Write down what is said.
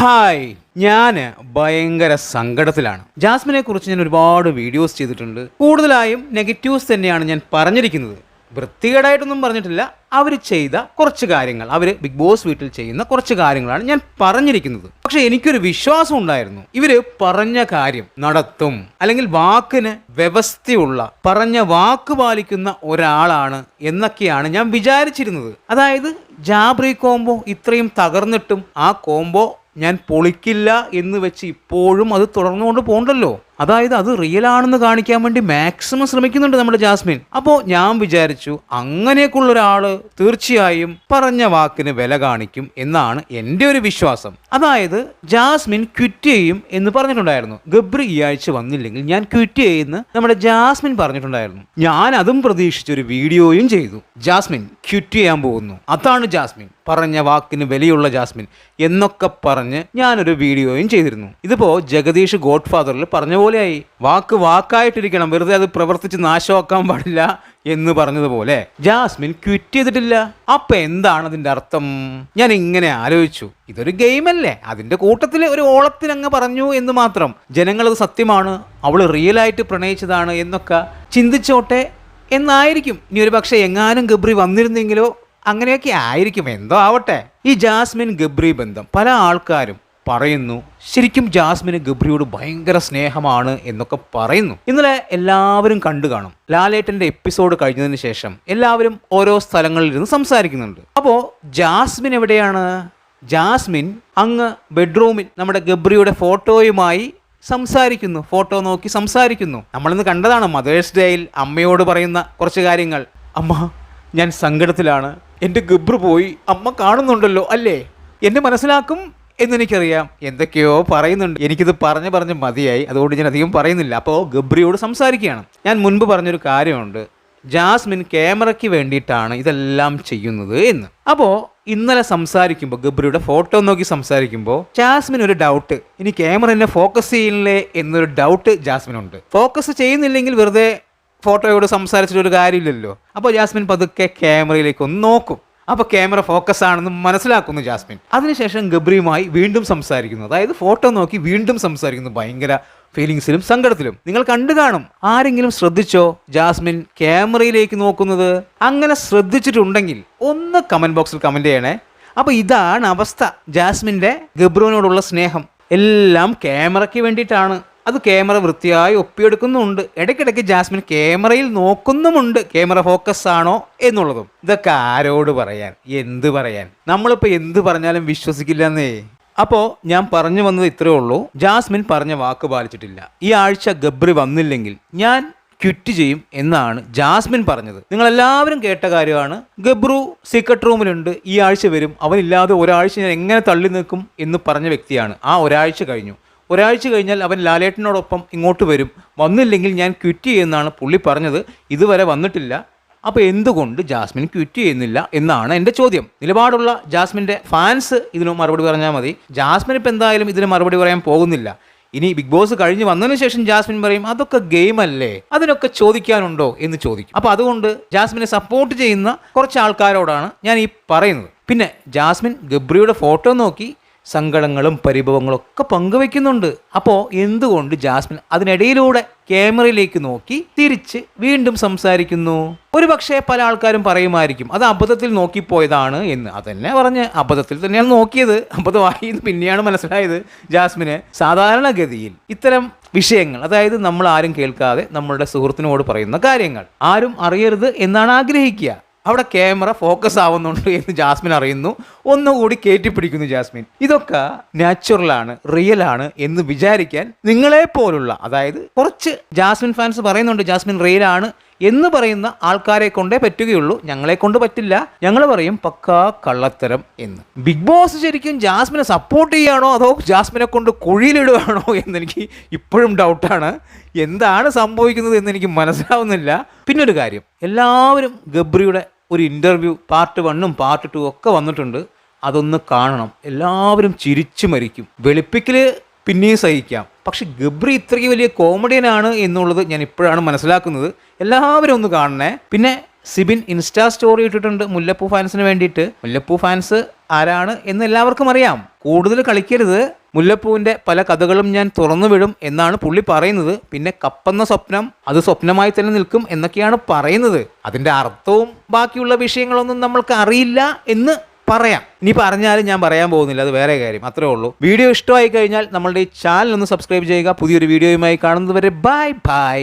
Hi ഞാൻ ഭയങ്കര സങ്കടത്തിലാണ്. ജാസ്മിനെ കുറിച്ച് ഞാൻ ഒരുപാട് വീഡിയോസ് ചെയ്തിട്ടുണ്ട്. കൂടുതലായും നെഗറ്റീവ്സ് തന്നെയാണ് ഞാൻ പറഞ്ഞിരിക്കുന്നത്. വൃത്തികേടായിട്ടൊന്നും പറഞ്ഞിട്ടില്ല. അവർ ചെയ്ത കുറച്ച് കാര്യങ്ങൾ. അവർ ബിഗ് ബോസ് വീട്ടിൽ ചെയ്യുന്ന കുറച്ച് കാര്യങ്ങളാണ് ഞാൻ പറഞ്ഞിരിക്കുന്നത്. പക്ഷെ എനിക്കൊരു വിശ്വാസം ഉണ്ടായിരുന്നു. ഇവർ പറഞ്ഞ കാര്യം നടത്തും. അല്ലെങ്കിൽ വാക്കിന് വ്യവസ്ഥയുള്ള പറഞ്ഞ വാക്ക് പാലിക്കുന്ന ഒരാളാണ് എന്നൊക്കെയാണ് ഞാൻ വിചാരിച്ചിരുന്നത്. അതായത് ജാബ്രി കോംബോ ഇത്രയും തകർന്നിട്ടും ആ കോംബോ ഞാൻ പൊളിക്കില്ല എന്ന് വെച്ച് ഇപ്പോഴും അത് തുടർന്നുകൊണ്ട് പോകണ്ടല്ലോ. അതായത് അത് റിയൽ ആണെന്ന് കാണിക്കാൻ വേണ്ടി മാക്സിമം ശ്രമിക്കുന്നുണ്ട് നമ്മുടെ ജാസ്മിൻ. അപ്പോൾ ഞാൻ വിചാരിച്ചു അങ്ങനെയൊക്കെയുള്ള ഒരാൾ തീർച്ചയായും പറഞ്ഞ വാക്കിന് വില കാണിക്കും എന്നാണ് എന്റെ ഒരു വിശ്വാസം. അതായത് ജാസ്മിൻ ക്വിറ്റ് ചെയ്യും എന്ന് പറഞ്ഞിട്ടുണ്ടായിരുന്നു. ഗബ്രി ഈ ആഴ്ച വന്നില്ലെങ്കിൽ ഞാൻ ക്വിറ്റ് ചെയ്യുന്ന നമ്മുടെ ജാസ്മിൻ പറഞ്ഞിട്ടുണ്ടായിരുന്നു. ഞാൻ അതും പ്രതീക്ഷിച്ചൊരു വീഡിയോയും ചെയ്തു. ജാസ്മിൻ ക്വിറ്റ് ചെയ്യാൻ പോകുന്നു. അതാണ് ജാസ്മിൻ. പറഞ്ഞ വാക്കിന് വിലയുള്ള ജാസ്മിൻ എന്നൊക്കെ പറഞ്ഞ് ഞാനൊരു വീഡിയോയും ചെയ്തിരുന്നു. ഇതിപ്പോ ജഗദീഷ് ഗോഡ്ഫാദറിൽ ഫാദറിൽ പറഞ്ഞ പോലെയായി വാക്ക് വാക്കായിട്ടിരിക്കണം. വെറുതെ അത് പ്രവർത്തിച്ച് നാശമാക്കാൻ പാടില്ല എന്ന് പറഞ്ഞതുപോലെ. ജാസ്മിൻ ക്വിറ്റ് ചെയ്തിട്ടില്ല. അപ്പൊ എന്താണ് അതിന്റെ അർത്ഥം? ഞാൻ ഇങ്ങനെ ആലോചിച്ചു. ഇതൊരു ഗെയിമല്ലേ? അതിന്റെ കൂട്ടത്തിൽ ഒരു ഓളത്തിനങ്ങ് പറഞ്ഞു എന്ന് മാത്രം. ജനങ്ങൾ അത് സത്യമാണ്. അവൾ റിയൽ ആയിട്ട് പ്രണയിച്ചതാണ് എന്നൊക്കെ ചിന്തിച്ചോട്ടെ എന്നായിരിക്കും. ഇനി ഒരു പക്ഷേ എങ്ങാനും ഗബ്രി വന്നിരുന്നെങ്കിലോ അങ്ങനെയൊക്കെ ആയിരിക്കും. എന്തോ ആവട്ടെ. ഈ ജാസ്മിൻ ഗബ്രി ബന്ധം പല ആൾക്കാരും പറയുന്നു. ശരിക്കും ജാസ്മിന് ഗബ്രിയോട് ഭയങ്കര സ്നേഹമാണ് എന്നൊക്കെ പറയുന്നു. ഇന്നലെ എല്ലാവരും കണ്ടു കാണും. ലാലേട്ടന്റെ എപ്പിസോഡ് കഴിഞ്ഞതിന് ശേഷം എല്ലാവരും ഓരോ സ്ഥലങ്ങളിൽ ഇരുന്ന് സംസാരിക്കുന്നുണ്ട്. അപ്പോൾ ജാസ്മിൻ എവിടെയാണ്? ജാസ്മിൻ അങ്ങ് ബെഡ്റൂമിൽ നമ്മുടെ ഗബ്രിയുടെ ഫോട്ടോയുമായി സംസാരിക്കുന്നു. ഫോട്ടോ നോക്കി സംസാരിക്കുന്നു. നമ്മളിന്ന് കണ്ടതാണ് മദേഴ്സ് ഡേയിൽ അമ്മയോട് പറയുന്ന കുറച്ച് കാര്യങ്ങൾ. അമ്മ ഞാൻ സങ്കടത്തിലാണ്. എന്റെ ഗബ്രു പോയി അമ്മ കാണുന്നുണ്ടല്ലോ അല്ലേ? എന്നെ മനസ്സിലാക്കും? എന്നെനിക്കറിയാം. എന്തൊക്കെയോ പറയുന്നുണ്ട്. എനിക്കിത് പറഞ്ഞു പറഞ്ഞ് മതിയായി. അതുകൊണ്ട് ഞാൻ അധികം പറയുന്നില്ല. അപ്പോൾ ഗബ്രിയോട് സംസാരിക്കുകയാണ്. ഞാൻ മുൻപ് പറഞ്ഞൊരു കാര്യമുണ്ട്. ജാസ്മിൻ ക്യാമറയ്ക്ക് വേണ്ടിയിട്ടാണ് ഇതെല്ലാം ചെയ്യുന്നത് എന്ന്. അപ്പോൾ ഇന്നലെ സംസാരിക്കുമ്പോൾ ഗബ്രിയുടെ ഫോട്ടോ നോക്കി സംസാരിക്കുമ്പോൾ ജാസ്മിൻ ഒരു ഡൗട്ട് ഇനി ക്യാമറ എന്നെ ഫോക്കസ് ചെയ്യില്ലേ എന്നൊരു ഡൗട്ട് ജാസ്മിനുണ്ട്. ഫോക്കസ് ചെയ്യുന്നില്ലെങ്കിൽ വെറുതെ ഫോട്ടോയോട് സംസാരിച്ചിട്ടൊരു കാര്യമില്ലല്ലോ. അപ്പോൾ ജാസ്മിൻ പതുക്കെ ക്യാമറയിലേക്ക് ഒന്ന് നോക്കും. അപ്പോൾ ക്യാമറ ഫോക്കസ് ആണെന്ന് മനസ്സിലാക്കുന്നു ജാസ്മിൻ. അതിനുശേഷം ഗബ്രിയുമായി വീണ്ടും സംസാരിക്കുന്നു. അതായത് ഫോട്ടോ നോക്കി വീണ്ടും സംസാരിക്കുന്നു. ഭയങ്കര ഫീലിങ്സിലും സങ്കടത്തിലും. നിങ്ങൾ കണ്ടു കാണും. ആരെങ്കിലും ശ്രദ്ധിച്ചോ ജാസ്മിൻ ക്യാമറയിലേക്ക് നോക്കുന്നത്? അങ്ങനെ ശ്രദ്ധിച്ചിട്ടുണ്ടെങ്കിൽ ഒന്ന് കമന്റ് ബോക്സിൽ കമന്റ് ചെയ്യണേ. അപ്പോൾ ഇതാണ് അവസ്ഥ ജാസ്മിന്റെ ഗബ്രുവിനോടുള്ള സ്നേഹം. എല്ലാം ക്യാമറയ്ക്ക് വേണ്ടിയിട്ടാണ്. അത് ക്യാമറ വൃത്തിയായി ഒപ്പിയെടുക്കുന്നുമുണ്ട്. ഇടയ്ക്കിടയ്ക്ക് ജാസ്മിൻ ക്യാമറയിൽ നോക്കുന്നുമുണ്ട്. ക്യാമറ ഫോക്കസ് ആണോ എന്നുള്ളതും. ഇതൊക്കെ ആരോട് പറയാൻ? എന്ത് പറയാൻ? നമ്മളിപ്പോൾ എന്ത് പറഞ്ഞാലും വിശ്വസിക്കില്ലെന്നേ. അപ്പോൾ ഞാൻ പറഞ്ഞു വന്നത് ഇത്രയേ ഉള്ളൂ. ജാസ്മിൻ പറഞ്ഞ വാക്ക് പാലിച്ചിട്ടില്ല. ഈ ആഴ്ച ഗബ്രി വന്നില്ലെങ്കിൽ ഞാൻ ക്വിറ്റ് ചെയ്യും എന്നാണ് ജാസ്മിൻ പറഞ്ഞത്. നിങ്ങൾ എല്ലാവരും കേട്ട കാര്യമാണ്. ഗബ്രു സീക്രട്ട് റൂമിലുണ്ട് ഈ ആഴ്ച വരും. അവനില്ലാതെ ഒരാഴ്ച ഞാൻ എങ്ങനെ തള്ളി നിൽക്കും എന്ന് പറഞ്ഞ വ്യക്തിയാണ്. ആ ഒരാഴ്ച കഴിഞ്ഞു. ഒരാഴ്ച കഴിഞ്ഞാൽ അവൻ ലാലേട്ടനോടൊപ്പം ഇങ്ങോട്ട് വരും. വന്നില്ലെങ്കിൽ ഞാൻ ക്വിറ്റ് ചെയ്യുമെന്നാണ് പുള്ളി പറഞ്ഞത്. ഇതുവരെ വന്നിട്ടില്ല. അപ്പോൾ എന്തുകൊണ്ട് ജാസ്മിൻ ക്വിറ്റ് ചെയ്യുന്നില്ല എന്നാണ് എന്റെ ചോദ്യം. നിലപാടുള്ള ജാസ്മിന്റെ ഫാൻസ് ഇതിന് മറുപടി പറഞ്ഞാൽ മതി. ജാസ്മിൻ ഇപ്പം എന്തായാലും ഇതിന് മറുപടി പറയാൻ പോകുന്നില്ല. ഇനി ബിഗ് ബോസ് കഴിഞ്ഞ് വന്നതിന് ശേഷം ജാസ്മിൻ പറയും അതൊക്കെ ഗെയിം അല്ലേ? അതിനൊക്കെ ചോദിക്കാനുണ്ടോ? എന്ന് ചോദിക്കും. അപ്പോൾ അതുകൊണ്ട് ജാസ്മിനെ സപ്പോർട്ട് ചെയ്യുന്ന കുറച്ച് ആൾക്കാരോടാണ് ഞാൻ ഈ പറയുന്നത്. പിന്നെ ജാസ്മിൻ ഗബ്രിയുടെ ഫോട്ടോ നോക്കി സങ്കടങ്ങളും പരിഭവങ്ങളും ഒക്കെ പങ്കുവെക്കുന്നുണ്ട് അപ്പോൾ എന്തുകൊണ്ട് ജാസ്മിൻ അതിനിടയിലൂടെ ക്യാമറയിലേക്ക് നോക്കി തിരിച്ച് വീണ്ടും സംസാരിക്കുന്നു? ഒരു പക്ഷേ പല ആൾക്കാരും പറയുമായിരിക്കും അത് അബദ്ധത്തിൽ നോക്കിപ്പോയതാണ് എന്ന്. അതന്നെ പറഞ്ഞ് അബദ്ധത്തിൽ തന്നെയാണ് നോക്കിയത്. അബദ്ധമായി പിന്നെയാണ് മനസ്സിലായത് ജാസ്മിന്. സാധാരണഗതിയിൽ ഇത്തരം വിഷയങ്ങൾ അതായത് നമ്മൾ ആരും കേൾക്കാതെ നമ്മളുടെ സുഹൃത്തിനോട് പറയുന്ന കാര്യങ്ങൾ ആരും അറിയരുത് എന്നാണ് ആഗ്രഹിക്കുക. അവിടെ ക്യാമറ ഫോക്കസ് ആവുന്നുണ്ട് എന്ന് ജാസ്മിൻ അറിയുന്നു. ഒന്നുകൂടി കയറ്റിപ്പിടിക്കുന്നു ജാസ്മിൻ. ഇതൊക്കെ നാച്ചുറലാണ് റിയൽ ആണ് എന്ന് വിചാരിക്കാൻ നിങ്ങളെ പോലുള്ള അതായത് കുറച്ച് ജാസ്മിൻ ഫാൻസ് പറയുന്നുണ്ട് ജാസ്മിൻ റിയൽ ആണ് എന്ന് പറയുന്ന ആൾക്കാരെ കൊണ്ടേ പറ്റുകയുള്ളൂ. ഞങ്ങളെ കൊണ്ട് പറ്റില്ല. ഞങ്ങൾ പറയും പക്കാ കള്ളത്തരം എന്ന്. ബിഗ് ബോസ് ശരിക്കും ജാസ്മിനെ സപ്പോർട്ട് ചെയ്യുകയാണോ അതോ ജാസ്മിനെ കൊണ്ട് കുഴിയിലിടുകയാണോ എന്നെനിക്ക് ഇപ്പോഴും ഡൗട്ടാണ് എന്താണ് സംഭവിക്കുന്നത് എന്ന് എനിക്ക് മനസ്സിലാവുന്നില്ല. പിന്നെ ഒരു കാര്യം. എല്ലാവരും ഗബ്രിയുടെ ഒരു ഇന്റർവ്യൂ പാർട്ട് വണ്ണും പാർട്ട് ടു ഒക്കെ വന്നിട്ടുണ്ട്. അതൊന്ന് കാണണം. എല്ലാവരും ചിരിച്ചു മരിക്കും. വെളുപ്പിക്കൽ പിന്നെയും സഹിക്കാം. പക്ഷെ ഗബ്രി ഇത്രയ്ക്ക് വലിയ കോമഡിയനാണ് എന്നുള്ളത് ഞാൻ ഇപ്പോഴാണ് മനസ്സിലാക്കുന്നത്. എല്ലാവരും ഒന്ന് കാണണേ. പിന്നെ സിബിൻ ഇൻസ്റ്റാ സ്റ്റോറി ഇട്ടിട്ടുണ്ട് മുല്ലപ്പൂ ഫാൻസിന് വേണ്ടിയിട്ട്. മുല്ലപ്പൂ ഫാൻസ് ആരാണ് എന്ന് എല്ലാവർക്കും അറിയാം. കൂടുതൽ കളിക്കരുത്. മുല്ലപ്പൂവിന്റെ പല കഥകളും ഞാൻ തുറന്നു വിടും എന്നാണ് പുള്ളി പറയുന്നത്. പിന്നെ കപ്പെന്ന സ്വപ്നം അത് സ്വപ്നമായി തന്നെ നിൽക്കും എന്നൊക്കെയാണ് പറയുന്നത്. അതിന്റെ അർത്ഥവും ബാക്കിയുള്ള വിഷയങ്ങളൊന്നും നമ്മൾക്ക് അറിയില്ല എന്ന് പറയാം. ഇനി പറഞ്ഞാലും ഞാൻ പറയാൻ പോകുന്നില്ല. അത് വേറെ കാര്യം. അത്രേ ഉള്ളൂ. വീഡിയോ ഇഷ്ടമായി കഴിഞ്ഞാൽ നമ്മളുടെ ഈ ചാനൽ ഒന്ന് സബ്സ്ക്രൈബ് ചെയ്യുക. പുതിയൊരു വീഡിയോയുമായി കാണുന്നതുവരെ ബൈ ബൈ